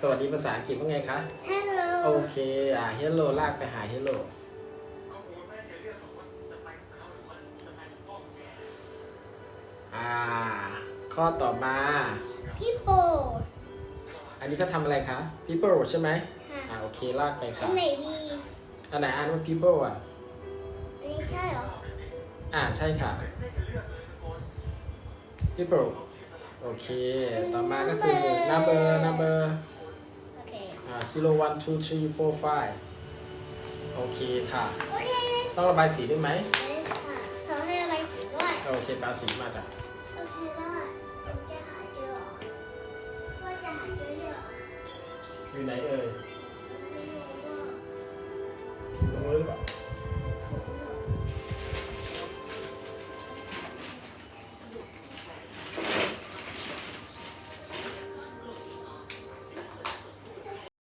สวัสดีภาษาอังกฤษว่าไงคะ Hello โอเคอ่า hello ลากไปหา hello อ่า ข้อต่อมา people อันนี้เขาทำอะไรคะ people ใช่ไหมค่ะอ่า โอเค ลากไปอัค่ะนไหนดีอันไหนอ่านว่า people อะ อันนี้ใช่เหรอ อ่า ใช่ค่ะ people โอเค ต่อมาก็คือ number number โอเคอ่า zero one two three four five โอเคค่ะ โอเคเลยต้องระบายสีด้วยไหม ค่ะขอให้อะไรสีด้วย โอเคแปลสีมาจากโอเคได้ผมจะหาเจอเหรอว่าจะหาเจอเหรออยู่ไหนเอ่ย